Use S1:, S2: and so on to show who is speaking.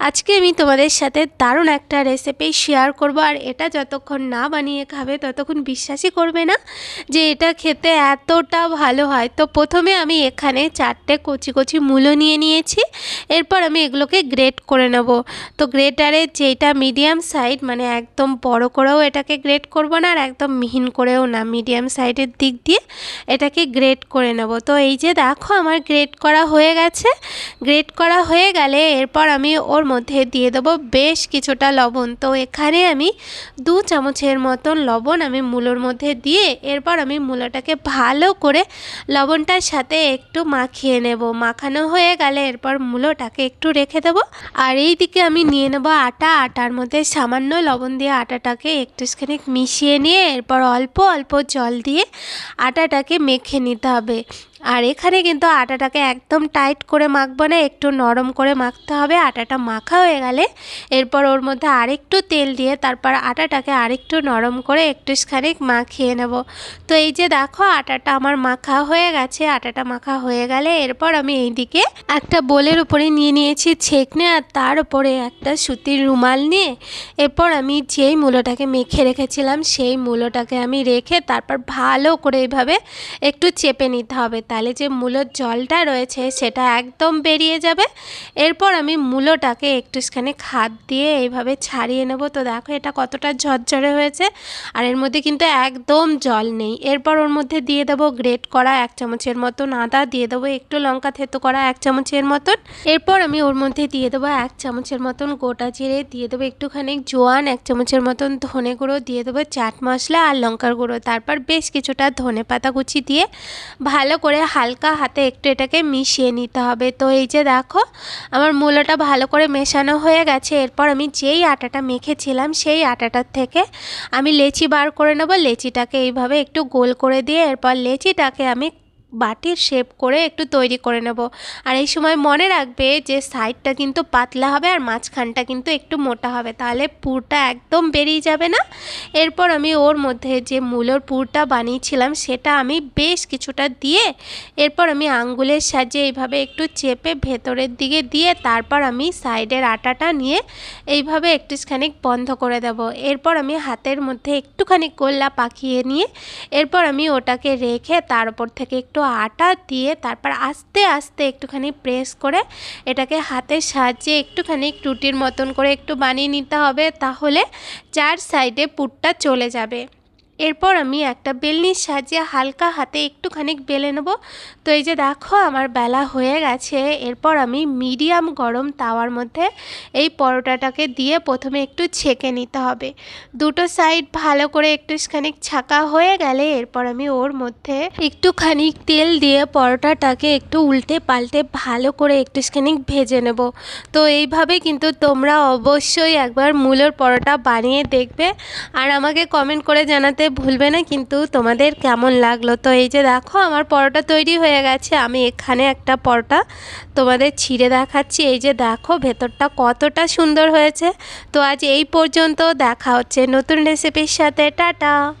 S1: আজকে আমি তোমাদের সাথে দারুণ একটা রেসিপি শেয়ার করব, আর এটা যতক্ষণ না বানিয়ে খাবে ততক্ষণ বিশ্বাসই করবে না যে এটা খেতে এতটা ভালো হয়। তো প্রথমে আমি এখানে চারটে কচি কচি মূলো নিয়ে নিয়েছি, এরপর আমি এগুলোকে গ্রেট করে নেব। তো গ্রেটারে যেটা মিডিয়াম সাইড মানে একদম বড় করেও এটাকে গ্রেট করব না, আর একদম মিহিন করেও না মিডিয়াম সাইডের দিক দিয়ে এটাকে গ্রেট করে নেব। তো এই যে দেখো আমার গ্রেট করা হয়ে গেছে। গ্রেট করা হয়ে গেলে এরপর আমি ওর মধ্যে দিয়ে দেবো বেশ কিছুটা লবণ। তো এখানে আমি দু চামচের মতন লবণ আমি মূলোর মধ্যে দিয়ে এরপর আমি মূলোটাকে ভালো করে লবণটার সাথে একটু মাখিয়ে নেব। মাখানো হয়ে গেলে এরপর মূলোটাকে একটু রেখে দেবো। আর এই দিকে আমি নিয়ে নেব আটা। আটার মধ্যে সামান্য লবণ দিয়ে আটাটাকে একটুখানি মিশিয়ে নিয়ে এরপর অল্প অল্প জল দিয়ে আটাটাকে মেখে নিতে হবে। আর এখানে কিন্তু আটাটাকে একদম টাইট করে মাখবো না, একটু নরম করে মাখতে হবে। আটাটা মাখা হয়ে গেলে এরপর ওর মধ্যে আরেকটু তেল দিয়ে তারপর আটাটাকে আরেকটু নরম করে একটু খানিক মাখিয়ে নেব। তো এই যে দেখো, আটাটা আমার মাখা হয়ে গেছে। আটাটা মাখা হয়ে গেলে এরপর আমি এইদিকে একটা বোলের উপরে নিয়ে নিয়েছি ছেঁকনে আর তার উপরে একটা সুতির রুমাল নিয়ে। এরপর আমি যেই মূলোটাকে মেখে রেখেছিলাম, সেই মূলোটাকে আমি রেখে তারপর ভালো করে এইভাবে একটু চেপে নিতে হবে তাহলে যে মূলোর জলটা রয়েছে সেটা একদম বেরিয়ে যাবে। এরপর আমি মূলোটাকে একটুখানি খাদ দিয়ে এইভাবে ছাড়িয়ে নেব। তো দেখো এটা কতটা ঝরঝরে হয়েছে আর এর মধ্যে কিন্তু একদম জল নেই। এরপর ওর মধ্যে দিয়ে দেবো গ্রেট করা এক চামচের মতন আদা, দিয়ে দেবো একটু লঙ্কা থেতো করা এক চামচের মতন। এরপর আমি ওর মধ্যে দিয়ে দেবো এক চামচের মতন গোটা জিরে, দিয়ে দেবো একটুখানি জোয়ান, এক চামচের মতন ধনে গুঁড়ো, দিয়ে দেবো চাট মশলা আর লঙ্কার গুঁড়ো। তারপর বেশ কিছুটা ধনে পাতা কুচি দিয়ে ভালো করে করে হালকা হাতে একটু এটাকে মিশিয়ে নিতে হবে। তো এই যে দেখো, আমার মূলাটা ভালো করে মেশানো হয়ে গেছে। এরপর আমি যেই আটাটা মেখেছিলাম, সেই আটাটার থেকে আমি লেচি বার করে নেব। লেচিটাকে এইভাবে একটু গোল করে দিয়ে এরপর লেচিটাকে আমি বাটির শেপ করে একটু তৈরি করে নেব। আর এই সময় মনে রাখবে যে সাইডটা কিন্তু পাতলা হবে আর মাঝখানটা কিন্তু একটু মোটা হবে। তাহলে পুরটা একদম বেরিয়ে যাবে না। এরপর আমি ওর মধ্যে যে মূলোর পুরটা বানিয়েছিলাম, সেটা আমি বেশ কিছুটা দিয়ে এরপর আমি আঙ্গুলের সাহায্যে এইভাবে একটু চেপে ভেতরের দিকে দিয়ে তারপর আমি সাইডের আটাটা নিয়ে এইভাবে একটুখানি বন্ধ করে দেব। এরপর আমি হাতের মধ্যে একটুখানি গোল্লা পাকিয়ে নিয়ে এরপর আমি ওটাকে রেখে তার উপর থেকে একটু একটু আটা দিয়ে তারপর আস্তে আস্তে একটুখানি প্রেস করে এটাকে হাতের সাহায্যে একটুখানি টুটির মতন করে একটু বানিয়ে নিতে হবে, তাহলে চার সাইডে পুরটা চলে যাবে। এরপর আমি একটা বেলনির সাহায্যে হালকা হাতে একটুখানি বেলে নেব। তো এই যে দেখো, আমার বেলা হয়ে গেছে। এরপর আমি মিডিয়াম গরম তাওয়ার মধ্যে এই পরোটাটাকে দিয়ে প্রথমে একটু ছেঁকে নিতে হবে। দুটো সাইড ভালো করে একটুখানি ছাকা হয়ে গেলে এরপর আমি ওর মধ্যে একটুখানি তেল দিয়ে পরোটাটাকে একটু উল্টে পাল্টে ভালো করে একটুখানি ভেজে নেব। তো এইভাবে কিন্তু তোমরা অবশ্যই একবার মূলের পরোটা বানিয়ে দেখবে। আর আমাকে কমেন্ট করে জানাতে ভুলবে না, কিন্তু তোমাদের কেমন লাগল? তো এই যে দেখো, আমার পরোটা তৈরি হয়ে গেছে। আমি এখানে একটা পরোটা তোমাদের ছিঁড়ে দেখাচ্ছি। এই যে দেখো, ভেতরটা কতটা সুন্দর হয়েছে। তো আজ এই পর্যন্ত দেখা হচ্ছে নতুন রেসিপির সাথে। টাটা!